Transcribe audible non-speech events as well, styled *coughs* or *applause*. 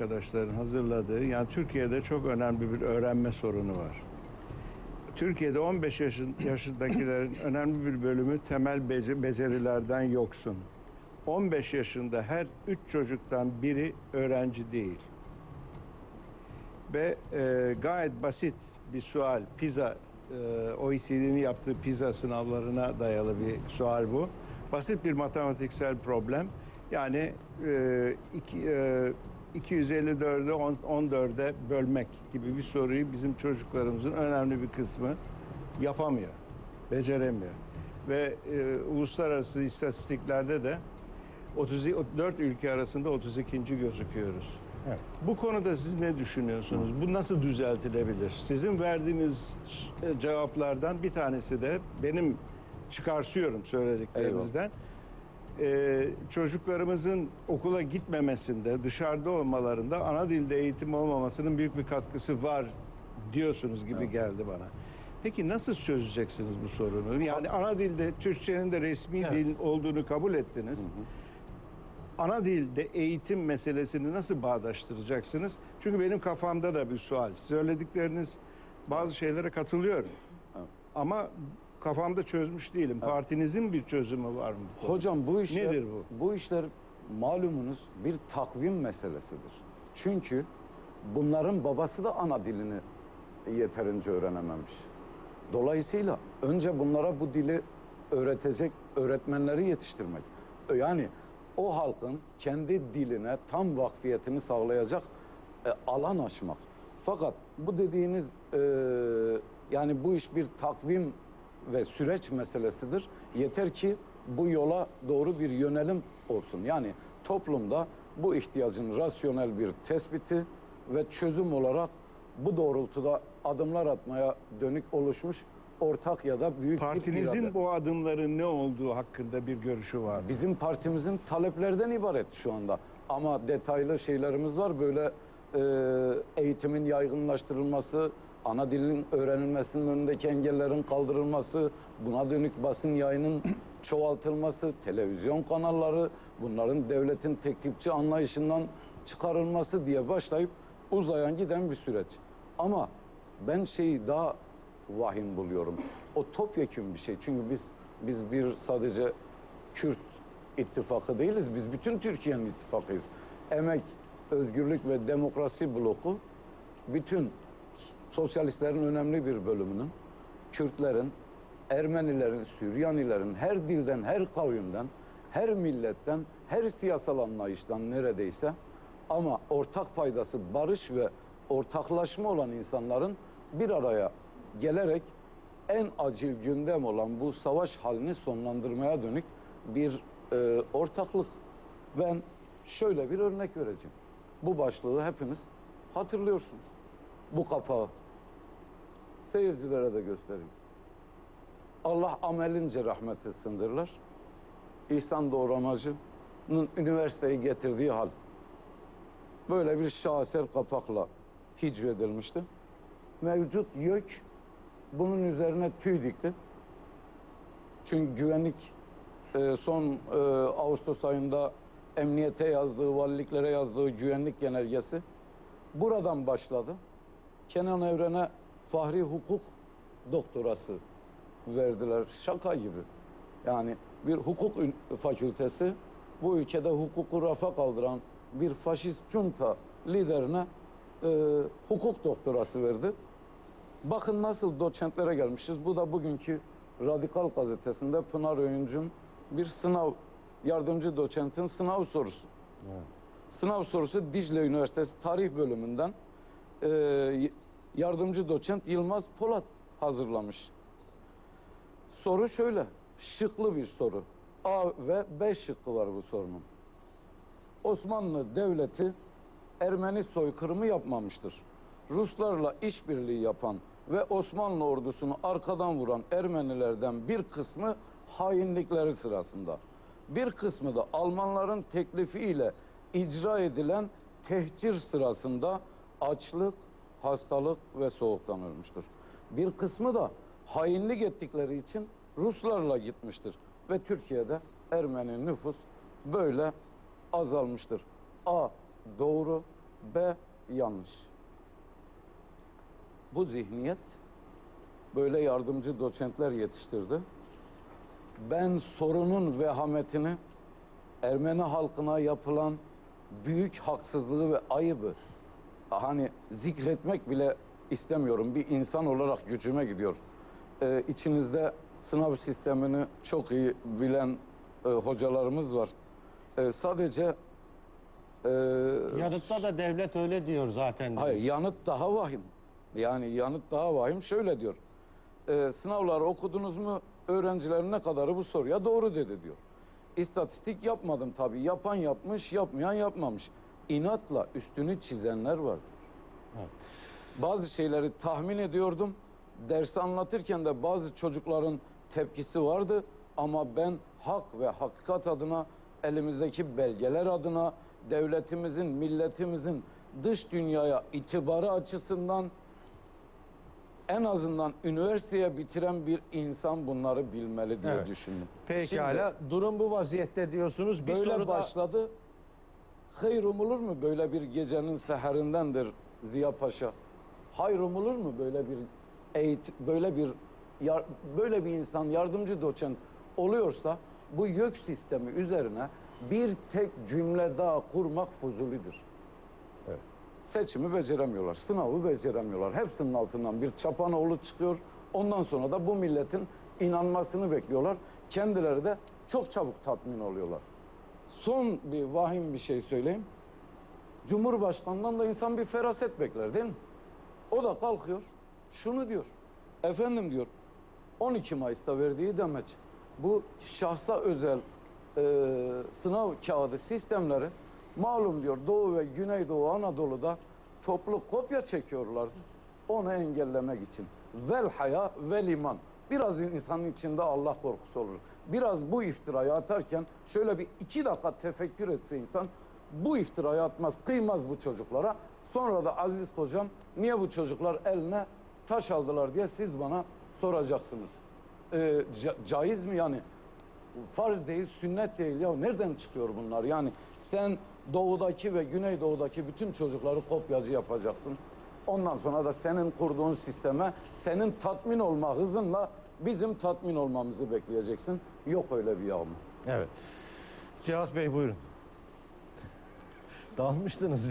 arkadaşların hazırladığı, yani Türkiye'de çok önemli bir öğrenme sorunu var. Türkiye'de 15 yaşın, yaşındakilerin *coughs* önemli bir bölümü temel bece- becerilerden yoksun. 15 yaşında her 3 çocuktan biri öğrenci değil. Ve e, gayet basit bir sual. PISA, e, OECD'nin yaptığı PISA sınavlarına dayalı bir sual bu. Basit bir matematiksel problem. Yani e, iki, e, 254'ü on- 14'e bölmek gibi bir soruyu bizim çocuklarımızın önemli bir kısmı yapamıyor, beceremiyor. Ve e, uluslararası istatistiklerde de 34 ülke arasında 32. gözüküyoruz. Evet. Bu konuda siz ne düşünüyorsunuz? Bu nasıl düzeltilebilir? Sizin verdiğiniz e, cevaplardan bir tanesi de benim çıkarsıyorum söylediklerinizden. Ee, çocuklarımızın okula gitmemesinde, dışarıda olmalarında ana dilde eğitim olmamasının büyük bir katkısı var diyorsunuz gibi geldi bana. Peki nasıl çözeceksiniz bu sorunu? Yani ana dilde Türkçenin de resmi Evet. dil olduğunu kabul ettiniz. Ana dilde eğitim meselesini nasıl bağdaştıracaksınız? Çünkü benim kafamda da bir sual. Söyledikleriniz bazı şeylere katılıyorum. Evet. Ama kafamda çözmüş değilim. Partinizin bir çözümü var mı? Hocam bu işler Nedir bu? Bu işler malumunuz bir takvim meselesidir. Çünkü bunların babası da ana dilini yeterince öğrenememiş. Dolayısıyla önce bunlara bu dili öğretecek öğretmenleri yetiştirmek. Yani o halkın kendi diline tam vakfiyetini sağlayacak e, alan açmak. Fakat bu dediğiniz e, yani bu iş bir takvim ve süreç meselesidir. Yeter ki bu yola doğru bir yönelim olsun. Yani toplumda bu ihtiyacın rasyonel bir tespiti ve çözüm olarak bu doğrultuda adımlar atmaya dönük oluşmuş ortak ya da büyük bir Partinizin irade. bu adımların ne olduğu hakkında bir görüşü var. mı? Bizim partimizin taleplerden ibaret şu anda. Ama detaylı şeylerimiz var. Böyle e, eğitimin yaygınlaştırılması, ana dilin öğrenilmesinin önündeki engellerin kaldırılması, buna dönük basın yayının *clears throat* çoğaltılması, televizyon kanalları, bunların devletin teklifçi anlayışından çıkarılması diye başlayıp uzayan giden bir süreç. Ama ben şeyi daha vahim buluyorum. O topyekun bir şey. Çünkü biz biz bir sadece Kürt ittifakı değiliz. Biz bütün Türkiye'nin ittifakıyız. Emek, özgürlük ve demokrasi bloku bütün sosyalistlerin önemli bir bölümünün Kürtlerin, Ermenilerin, Süryanilerin her dilden, her kavimden, her milletten, her siyasal anlayıştan neredeyse ama ortak paydası barış ve ortaklaşma olan insanların bir araya gelerek en acil gündem olan bu savaş halini sonlandırmaya dönük bir e, ortaklık. Ben şöyle bir örnek vereceğim. Bu başlığı hepiniz hatırlıyorsunuz. Bu kapağı. Seyircilere de göstereyim. Allah amelince rahmet etsindirler. İhsan Doğramacı'nın üniversiteyi getirdiği hal. Böyle bir şaheser kapakla hicvedilmişti. Mevcut yök bunun üzerine tüy dikti. Çünkü güvenlik e, son e, Ağustos ayında emniyete yazdığı, valiliklere yazdığı güvenlik genelgesi buradan başladı. Kenan Evren'e Fahri Hukuk doktorası verdiler. Şaka gibi. Yani bir hukuk fakültesi bu ülkede hukuku rafa kaldıran bir faşist junta liderine e, hukuk doktorası verdi. Bakın nasıl doçentlere gelmişiz. Bu da bugünkü Radikal gazetesinde Pınar Öğüncü'nün bir sınav, yardımcı doçentin sınav sorusu. Sınav sorusu Dicle Üniversitesi Tarih Bölümünden e, yardımcı doçent Yılmaz Polat hazırlamış. Soru şöyle, şıklı bir soru. A ve B şıkkı var bu sorunun. Osmanlı Devleti Ermeni soykırımı yapmamıştır. Ruslarla işbirliği yapan ve Osmanlı ordusunu arkadan vuran Ermenilerden bir kısmı hainlikleri sırasında. Bir kısmı da Almanların teklifiyle icra edilen tehcir sırasında açlık, hastalık ve soğuktan ölmüştür. Bir kısmı da hainlik ettikleri için Ruslarla gitmiştir. Ve Türkiye'de Ermeni nüfus böyle azalmıştır. A. Doğru. yanlış. Bu zihniyet böyle yardımcı doçentler yetiştirdi. Ben sorunun vehametini Ermeni halkına yapılan büyük haksızlığı ve ayıbı hani zikretmek bile istemiyorum. Bir insan olarak gücüme gidiyor. Ee, içinizde sınav sistemini çok iyi bilen e, hocalarımız var. Ee, sadece e, Yanıtta da devlet öyle diyor zaten. Hayır yanıt daha vahim. Yani yanıt daha vahim. Şöyle diyor. E, sınavları okudunuz mu öğrencilerin ne kadarı bu soruya doğru dedi diyor. İstatistik yapmadım tabii. Yapan yapmış, yapmayan yapmamış. İnatla üstünü çizenler var. Evet. Bazı şeyleri tahmin ediyordum. Dersi anlatırken de bazı çocukların tepkisi vardı. Ama ben hak ve hakikat adına, elimizdeki belgeler adına, devletimizin, milletimizin dış dünyaya itibarı açısından en azından üniversiteye bitiren bir insan bunları bilmeli diye Evet. düşündüm. Pekala durum bu vaziyette diyorsunuz. Bir Böyle soru da- başladı. Hayır umulur mu böyle bir gecenin seherindendir Ziya Paşa? Hayır umulur mu böyle bir eğit böyle bir yar- böyle bir insan yardımcı doçent oluyorsa bu YÖK sistemi üzerine bir tek cümle daha kurmak fuzulidir. Evet. Seçimi beceremiyorlar, sınavı beceremiyorlar. Hepsinin altından bir çapanoğlu çıkıyor. Ondan sonra da bu milletin inanmasını bekliyorlar. Kendileri de çok çabuk tatmin oluyorlar. Son bir vahim bir şey söyleyeyim. Cumhurbaşkanından da insan bir feraset bekler değil mi? O da kalkıyor, şunu diyor. Efendim diyor, 12 Mayıs'ta verdiği demeç. Bu şahsa özel e, sınav kağıdı sistemleri malum diyor Doğu ve Güneydoğu Anadolu'da toplu kopya çekiyorlar. Onu engellemek için. Vel haya vel iman. Biraz insanın içinde Allah korkusu olur. Biraz bu iftirayı atarken şöyle bir iki dakika tefekkür etse insan bu iftirayı atmaz, kıymaz bu çocuklara. Sonra da Aziz Hocam niye bu çocuklar eline taş aldılar diye siz bana soracaksınız. Ee, ca- caiz mi yani? Farz değil, sünnet değil. Ya nereden çıkıyor bunlar? Yani sen doğudaki ve güneydoğudaki bütün çocukları kopyacı yapacaksın. Ondan sonra da senin kurduğun sisteme senin tatmin olma hızınla bizim tatmin olmamızı bekleyeceksin. Yok öyle bir yağma. Evet. Cihat Bey buyurun. Dalmıştınız